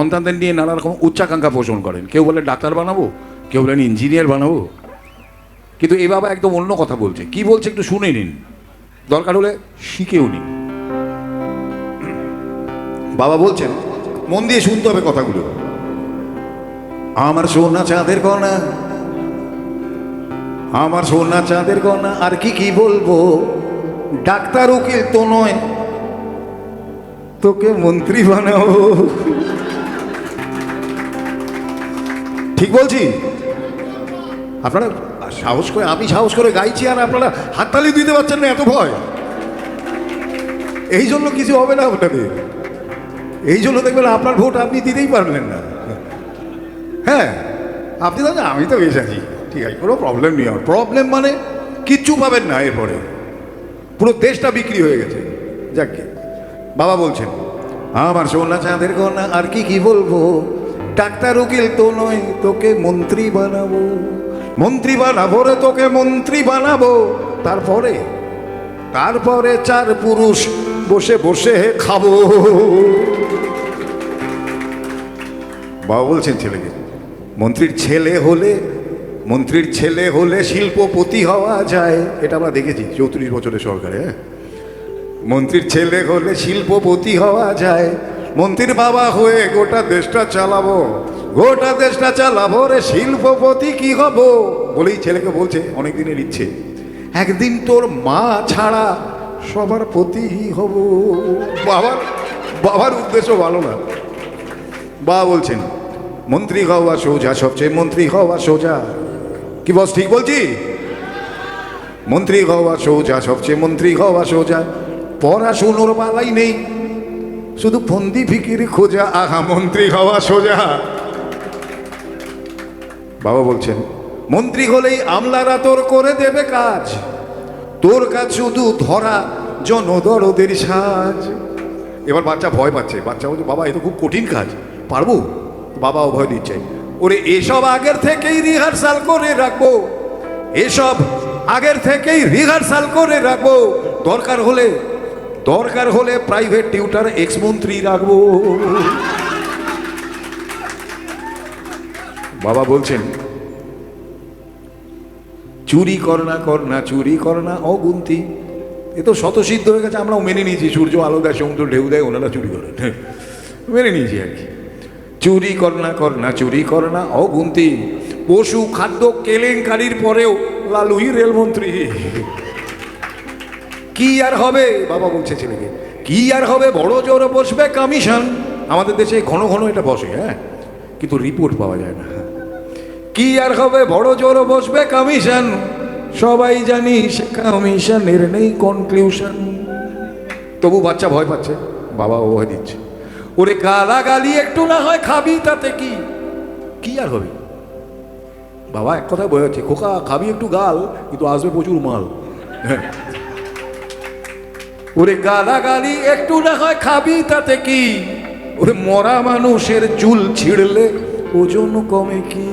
সন্তানদের নিয়ে নানা রকম উচ্চাকাঙ্ক্ষা পোষণ করেন। কেউ বলে ডাক্তার বানাবো, কেউ বলেন ইঞ্জিনিয়ার বানাবো। কিন্তু এ বাবা একদম অন্য কথা বলছে। কি বলছে একটু শুনে নিন। দরকার হলে শিখেও নিন। বাবা বলছেন, মন দিয়ে শুনতে হবে কথাগুলো। আমার সোনা চাঁদের কণা, আমার সোনা চাঁদের কণা, আর কি কি বলব? ডাক্তার উকিল তো নয়, তোকে মন্ত্রী বানাবো। ঠিক বলছি? আপনারা সাহস করে আমি সাহস করে গাইছি আর আপনারা হাততালি দিতে পারছেন না, এত ভয়। এই জন্য কিছু হবে না আপনাদের। এই জন্য দেখবেন আপনার ভোট আপনি দিতেই পারলেন না। হ্যাঁ আপনি তো আমি তো বেশ আছি। ঠিক আছে, কোনো প্রবলেম নেই আমার। প্রবলেম মানে কিচ্ছু পাবেন না এরপরে। পুরো দেশটা বিক্রি হয়ে গেছে। যাকে বাবা বলছেন, আমার সোনা চাঁদের কন্যা আর কি কি বলব? ডাক্তার উকিল, তো নয়, তোকে মন্ত্রী বানাবো। মন্ত্রী বানাবো রে, তোকে মন্ত্রী বানাবো। তারপরে তারপরে চার পুরুষ বসে বসে খাব। বাবা বলছেন ছেলেকে, মন্ত্রীর ছেলে হলে, মন্ত্রীর ছেলে হলে শিল্পপতি হওয়া যায়। এটা আমরা দেখেছি চৌত্রিশ বছরের সরকারে হ্যাঁ? মন্ত্রীর ছেলে হলে শিল্পপতি হওয়া যায়। মন্ত্রীর বাবা হয়ে গোটা দেশটা চালাবো, গোটা দেশটা চালাবো রে শিল্পপতি কি হব? বলেই ছেলেকে বলছে অনেক দিনের ইচ্ছে। একদিন তোর মা ছাড়া সবার প্রতি হব। বাবার বাবার উদ্দেশ্য ভালো না। বা বলছেন, মন্ত্রী হওয়া সোজা, সবচেয়ে মন্ত্রী হওয়া সোজা। কি বস, ঠিক বলছি? মন্ত্রী হওয়া সোজা, সবচেয়ে মন্ত্রী হওয়া সোজা। পড়াশুনোর বালাই নেই। শুধু ফন্দি ফিকির খোঁজা, আহা, মন্ত্রী হওয়া সোজা। বাবা বলছেন, মন্ত্রী হলেই আমলারা তোর করে দেবে কাজ। তোর কাজ শুধু ধরা জনদরদের সাজ। এবার বাচ্চা ভয় পাচ্ছে। বাচ্চা বলছে, বাবা, এ তো খুব কঠিন কাজ। পারব? বাবাও ভয় দিচ্ছে। ওরে, এসব আগের থেকেই রিহার্সাল করে রাখব। এসব আগের থেকেই রিহার্সাল করে রাখব। দরকার হলে দরকার হলে প্রাইভেট টিউটার এক্স মন্ত্রী রাখব। বাবা বলছেন, চুরি কর না কর না, চুরি কর না, অগুন্তি। এ তো শতসিদ্ধ হয়ে গেছে, আমরাও মেনে নিয়েছি, সূর্য আলো দেয়, সমুদ্র ঢেউ দেয়, ওনারা চুরি করেন মেনে নিয়েছি আর কি। চুরি কর না কর না, চুরি কর না, অগুন্তি। পশু খাদ্য কেলেঙ্কারির পরেও লালুই রেলমন্ত্রী। কি আর হবে? বাবা বলছে ছেলেকে, কি আর হবে? বড় জোর বসবে কমিশন। আমাদের দেশে ঘন ঘন এটা বসে হ্যাঁ? কিন্তু রিপোর্ট পাওয়া যায় না। কি আর হবে? বড় জোর বসবে কমিশন। সবাই জানি সে কমিশনের নেই কনক্লিউশন তবু বাচ্চা ভয় পাচ্ছে, বাবা ও ভয় দিচ্ছে। ওরে গালাগালি একটু না হয় খাবি তাতে কি? কি আর হবে? বাবা এক কথা বোঝাচ্ছে খোকা, খাবি একটু গাল, কিন্তু আসবে প্রচুর মাল। হ্যাঁ? ওরে গালাগালি একটু না হয় খাবি, তাতে কি? ওরে মরা মানুষের চুল ছিঁড়লে ওজন কমে কি?